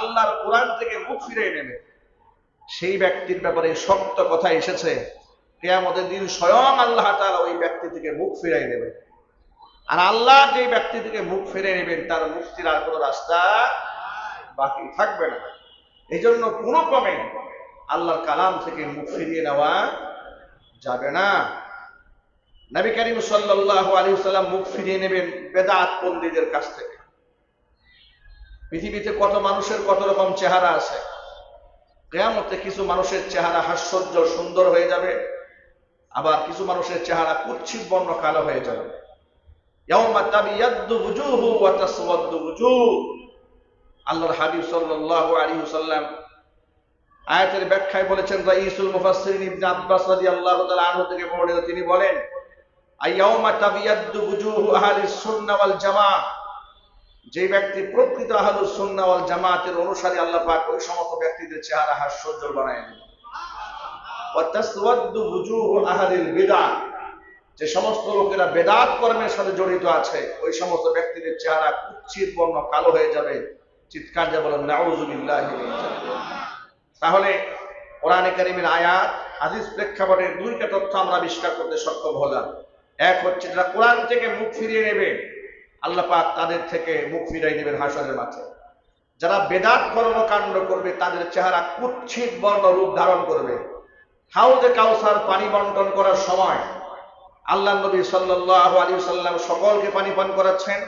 আল্লাহর কোরআন থেকে মুখ ফিরিয়ে নেবে। সেই ব্যক্তির ব্যাপারে শক্ত কথা এসেছে, কেয়ামতের দিন স্বয়ং আল্লাহ তাআলা ওই ব্যক্তি থেকে মুখ ফিরাই নেবে। আর আল্লাহ যে ব্যক্তি থেকে মুখ ফিরে নেবেন, তার মুক্তির আর কোনো রাস্তা বাকি থাকবে না। এই জন্য কোনো ক্রমে আল্লাহর কালাম থেকে মুখ ফিরিয়ে নেওয়া যাবে না। নবী করিম সাল্লাল্লাহু আলাইহি সাল্লাম মুখ ফিরিয়ে নেবেন বেদাত পন্ডিতের কাছ থেকে। পৃথিবীতে কত মানুষের কত রকম চেহারা আছে? কেয়ামতে কিছু মানুষের চেহারা হাস্যর্য সুন্দর হয়ে যাবে, আবার কিছু মানুষের চেহারা কুচ্ছিত বর্ণ কালো হয়ে যাবে। আল্লাহর হাবিব সাল্লাল্লাহু আলাইহি ওয়াসাল্লাম আয়াতের ব্যাখ্যায় বলেছেন, রাইসুল মুফাসসিরিন ইবনে আব্বাস রাদিয়াল্লাহু তাআলা আনহু থেকে বর্ণিত, তিনি বলেন, আইয়াউমা তাবিয়াদ্দু বুজুহু আহলিস সুন্নাহ ওয়াল জামাআহ যে ব্যক্তি প্রকৃত আহলুস সুন্নাহ ওয়াল জামাতের অনুসারী আল্লাহ পাক ওই সমস্ত ব্যক্তিদের চেহারা হাস্যোজ্জ্বল বানায় আহলিল যে সমস্ত লোকেরা বেদাত কর্মের সাথে জড়িত আছে, ওই সমস্ত ব্যক্তিদের চেহারা কুচ্ছিত বর্ণ কালো হয়ে যাবে। চিৎকার যা বলেন নাউজুবিল্লাহ তাহলে কোরআনে কারিমের আয়াত, হাদিস প্রেক্ষাপটে দুইটা তথ্য আমরা আবিষ্কার করতে সক্ষম হলাম। এক হচ্ছে, যারা কোরআন থেকে মুখ ফিরিয়ে নেবে আল্লাহ পাক তাদের থেকে মুখ ফিরিয়ে নেবেন হাসনের মাঠে। যারা বেদাত কর্মকাণ্ড করবে, তাদের চেহারা কুচ্ছিত বর্ণ রূপ ধারণ করবে। হাউজে কাউসার পানি বন্টন করার সময় আল্লাহ নবী সাল্লাহ আলী সাল্লাম সকলকে পানি পান করাচ্ছেন।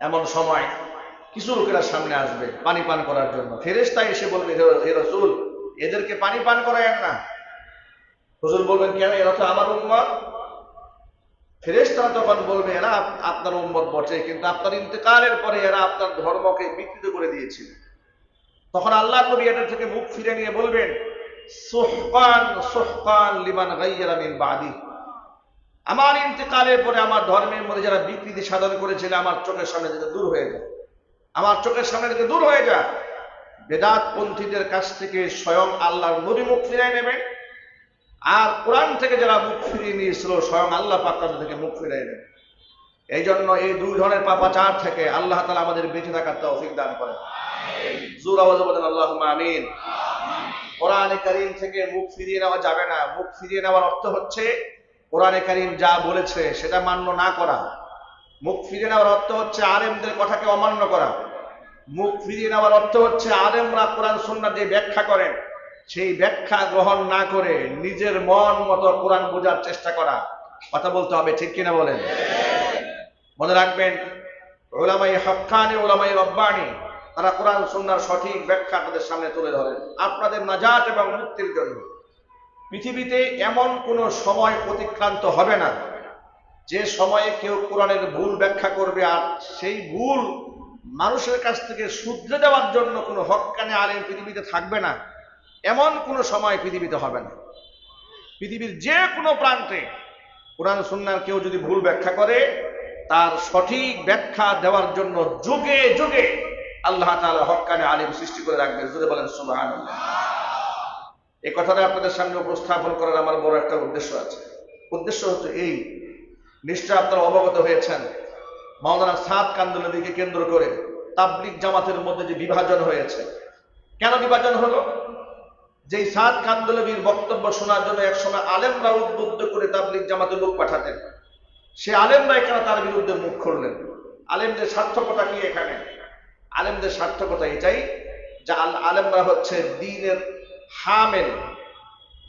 এমন সময় কিছু লোকেরা সামনে আসবে পানি পান করার জন্য। ফেরেস্তা এসে বলবে, হে রসুল, এদেরকে পানি পান করায়েন না। রসুল বলবেন, কেন? এরা তো আমার উম্মত। ফেরেস্তারা তখন বলবে, এরা আপনার উম্মত বটে, কিন্তু আপনার ইন্তেকালের পরে এরা আপনার ধর্মকে বিকৃত করে দিয়েছিল। তখন আল্লাহ নবী এদের থেকে মুখ ফিরে নিয়ে বলবেন, সুহকান সুহকান লিমান গাইয়ারা বাদি। আমার ইন্তেকালের পরে আমার ধর্মের মধ্যে যারা বিকৃতি সাধন করেছিল, আমার চোখের সামনে থেকে দূর হয়ে যায় আমার চোখের সামনে থেকে দূর হয়ে যায় বেদাত পন্থীদের কাছ থেকে স্বয়ং আল্লাহর নবী মুখ ফিরিয়ে নেবেন। আর কোরআন থেকে যারা মুখ ফিরিয়ে নিয়েছিল, স্বয়ং আল্লাহ পাক থেকে মুখ ফিরিয়ে নেবেন এই জন্য এই দুই ধরনের পাপাচার থেকে আল্লাহ তালা আমাদের বেঁচে থাকার তৌফিক দান করেন। জোর আওয়াজ আল্লাহ আমিন। কোরআনে কারিম থেকে মুখ ফিরিয়ে নেওয়া যাবে না। মুখ ফিরিয়ে নেওয়ার অর্থ হচ্ছে, কোরআনে কারিম যা বলেছে সেটা মান্য না করা। মুখ ফিরিয়ে নেওয়ার অর্থ হচ্ছে আলেমদের কথাকে অমান্য করা। মুখ ফিরিয়ে নেওয়ার অর্থ হচ্ছে আলেমরা কোরআন সুন্নাহ যে ব্যাখ্যা করেন। সেই ব্যাখ্যা গ্রহণ না করে নিজের মন মতো কোরআন বোঝার চেষ্টা করা। কথা বলতে হবে, ঠিক কিনা বলেন? মনে রাখবেন, ওলামাই হক্কানি, ওলামাই রব্বানি, তারা কোরআন, সুন্নার সঠিক ব্যাখ্যা আপনাদের সামনে তুলে ধরেন। আপনাদের নাজাত এবং মুক্তির জন্য। পৃথিবীতে এমন কোন সময় অতিক্রান্ত হবে না, যে সময়ে কেউ কোরআনের ভুল ব্যাখ্যা করবে আর সেই ভুল মানুষের কাছ থেকে শুধরে দেওয়ার জন্য কোনো হক্কানে আলেম পৃথিবীতে থাকবে না। এমন কোনো সময় পৃথিবীতে হবে না। পৃথিবীর যে কোনো প্রান্তে কোরআন সুন্নার কেউ যদি ভুল ব্যাখ্যা করে, তার সঠিক ব্যাখ্যা দেওয়ার জন্য যুগে যুগে আল্লাহ তাআলা হক্কানে আলিম সৃষ্টি করে রাখবেন। যদি বলেন, সুবহানাল্লাহ। এই কথাটা আপনাদের সামনে উপস্থাপন করার আমার বড় একটা উদ্দেশ্য আছে। উদ্দেশ্য হচ্ছে এই, নিশ্চয় আপনারা অবগত হয়েছেন, মাওলানা সাত কান্দুলবিকে কেন্দ্র করে তাবলিক জামাতের মধ্যে যে বিভাজন হয়েছে। কেন বিভাজন হলো? যে সাদ কান্দুলবির বক্তব্য শোনার জন্য একসময় আলেমরা উদ্বুদ্ধ করে তাবলিক জামাতে লোক পাঠাতেন সে আলেমরা এখানে তার বিরুদ্ধে মুখ খুললেন আলেমদের সার্থকতা কি এখানে আলেমদের সার্থকতা এটাই যে আল- আলেমরা হচ্ছে দিনের হামেল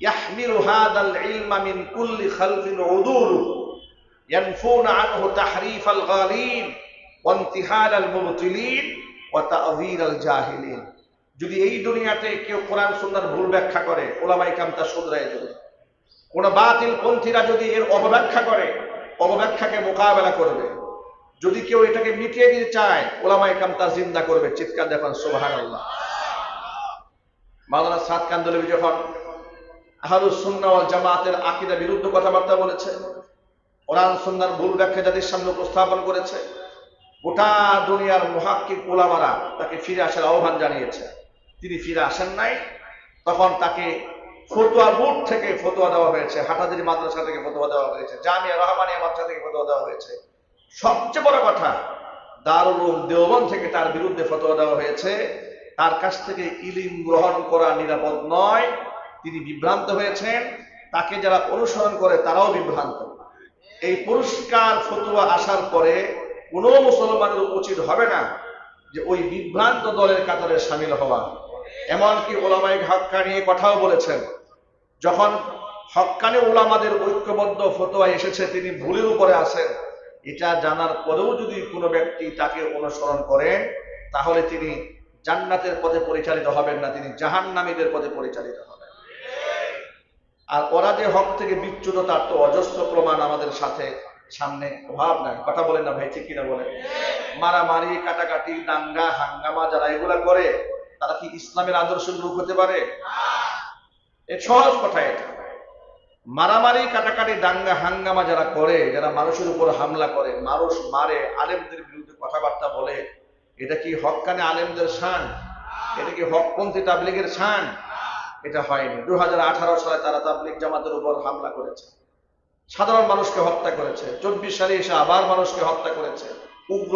ইয়াহমিলু হাদাল ইলমা মিন কুল্লি খালফিন উদুলু ينفون عنه تحريف الغالين وانتحال المبطلين وتأويل الجاهلين যদি এই দুনিয়াতে কেউ কোরআন সুন্দর ভুল ব্যাখ্যা করে ওলামাই কাম তা শুধরাই দেবে। কোন বাতিল পন্থীরা যদি এর অপব্যাখ্যা করে অপব্যাখ্যাকে মোকাবেলা করবে। যদি কেউ এটাকে মিটিয়ে দিতে চায় ওলামাই কাম তা জিন্দা করবে। চিৎকার দেখুন সুবাহান আল্লাহ মাওলানা সাদ কান্দলবি যখন সুন্নাহ জামাতের আকীদা বিরুদ্ধ কথাবার্তা বলেছে, কোরআন সুন্দর ভুল ব্যাখ্যা জাতির সামনে উপস্থাপন করেছে, গোটা দুনিয়ার মুহাক্কিক ওলামারা তাকে ফিরে আসার আহ্বান জানিয়েছে। তিনি ফিরে আসেন নাই। তখন তাকে ফতুয়া বোর্ড থেকে ফতুয়া দেওয়া হয়েছে, হাটাদির মাদ্রাসা থেকে ফতুয়া দেওয়া হয়েছে, জামিয়া রহমানিয়া মাদ্রাসা থেকে ফতুয়া দেওয়া হয়েছে। সবচেয়ে বড় কথা, দারুল উলুম দেওবন্দ থেকে তার বিরুদ্ধে ফতোয়া দেওয়া হয়েছে। তার কাছ থেকে ইলিম গ্রহণ করা নিরাপদ নয়। তিনি বিভ্রান্ত হয়েছেন। তাকে যারা অনুসরণ করে, তারাও বিভ্রান্ত। এই পুরস্কার ফতুয়া আসার পরে কোনো মুসলমানের উচিত হবে না যে ওই বিভ্রান্ত দলের কাতারে সামিল হওয়া। এমনকি ওলামাই হক্কা নিয়ে কথাও বলেছেন। যখন হক্কানি ওলামাদের ঐক্যবদ্ধ ফতোয়া এসেছে, তিনি ভুলের উপরে আছেন। এটা জানার পরেও যদি কোনো ব্যক্তি তাকে অনুসরণ করেন, তাহলে তিনি জান্নাতের পথে পরিচালিত হবেন না, তিনি জাহান্নামীদের পথে পরিচালিত হবেন। আর ওরা যে হক থেকে বিচ্যুত, তার তো অজস্র প্রমাণ আমাদের সাথে সামনে অভাব নাই। কথা বলেন না ভাই, ঠিক কিনা বলেন? মারামারি, কাটাকাটি, দাঙ্গা, হাঙ্গামা যারা এগুলা করে তারা কি ইসলামের আদর্শ লোক হতে পারে? সহজ কথা এটা। মারামারি, কাটাকাটি, দাঙ্গা, হাঙ্গামা যারা করে, যারা মানুষের উপর হামলা করে, মানুষ মারে, আলেমদের বিরুদ্ধে কথাবার্তা বলে, এটা কি হকানে আলেমদের শান? এটা কি হকপন্থী তাবলিগের শান? এটা হয়নি। দু আঠারো সালে তারা তাবলিগ জামাতের উপর হামলা করেছে। সাধারণ মানুষকে হত্যা করেছে। চব্বিশ সালে এসে আবার মানুষকে হত্যা করেছে। উগ্র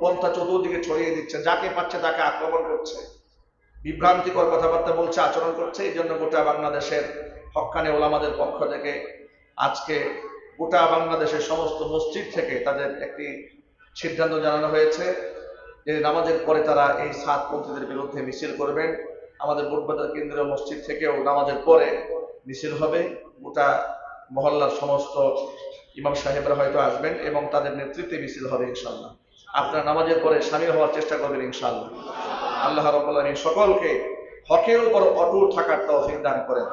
পন্থা চতুর্দিকে ছড়িয়ে দিচ্ছে, যাকে পাচ্ছে তাকে আক্রমণ করছে। বিভ্রান্তিকর কথাবার্তা বলছে, আচরণ করছে, এই জন্য গোটা বাংলাদেশের হক্কানে ওলামাদের পক্ষ থেকে আজকে গোটা বাংলাদেশের সমস্ত মসজিদ থেকে তাদের একটি সিদ্ধান্ত জানানো হয়েছে যে নামাজের পরে তারা এই সাতপন্থীদের বিরুদ্ধে মিছিল করবেন। আমাদের বুটবাজার কেন্দ্রীয় মসজিদ থেকেও নামাজের পরে মিছিল হবে। গোটা মহল্লার সমস্ত ইমাম সাহেবরা হয়তো আসবেন এবং তাদের নেতৃত্বে মিছিল হবে ইনশাল্লাহ আপনারা নামাজের পরে সামিল হওয়ার চেষ্টা করবেন ইনশাল্লাহ আল্লাহ আলামিন সকলকে হকের উপর অটুট থাকার তৌফিক দান করেন।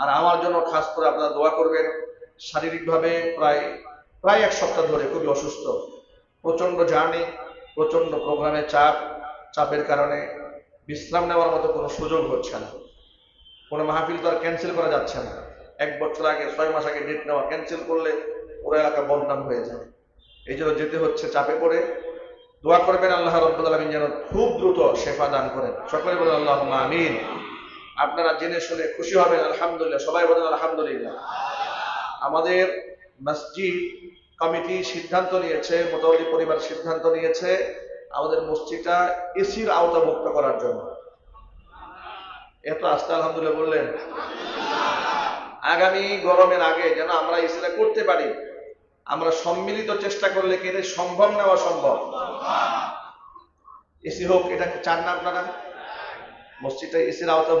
আর আমার জন্য খাস করে আপনারা দোয়া করবেন, শারীরিকভাবে প্রায় প্রায় এক সপ্তাহ ধরে খুবই অসুস্থ। প্রচণ্ড জার্নি প্রচণ্ড প্রোগ্রামে চাপ, চাপের কারণে বিশ্রাম নেওয়ার মতো কোনো সুযোগ হচ্ছে না। কোনো মাহফিল তো আর ক্যান্সেল করা যাচ্ছে না। এক বছর আগে, ছয় মাস আগে ডেট নেওয়া ক্যান্সেল করলে ওরা এলাকা বদনাম হয়ে যায়। এই জন্য যেতে হচ্ছে, চাপে পড়ে। দোয়া করবেন আল্লাহ রব্বুল আলমিন যেন খুব দ্রুত শেফা দান করেন। সকলে বলেন আল্লাহ আমিন। আপনারা জেনে শুনে খুশি হবেন, আলহামদুলিল্লাহ। সবাই বলেন, আলহামদুলিল্লাহ। আমাদের মসজিদ কমিটি সিদ্ধান্ত নিয়েছে, মোটামুটি পরিবার সিদ্ধান্ত নিয়েছে, আমাদের মসজিদটা এসির আওতাভুক্ত করার জন্য। এত আস্তে আলহামদুলিল্লাহ বললেন? আগামী গরমের আগে যেন আমরা ইসরা করতে পারি, আমরা সম্মিলিত চেষ্টা করলে কি এটা সম্ভব না অসম্ভব? এসি হোক, এটা চান না আপনারা? মসজিদটা এসির আওতা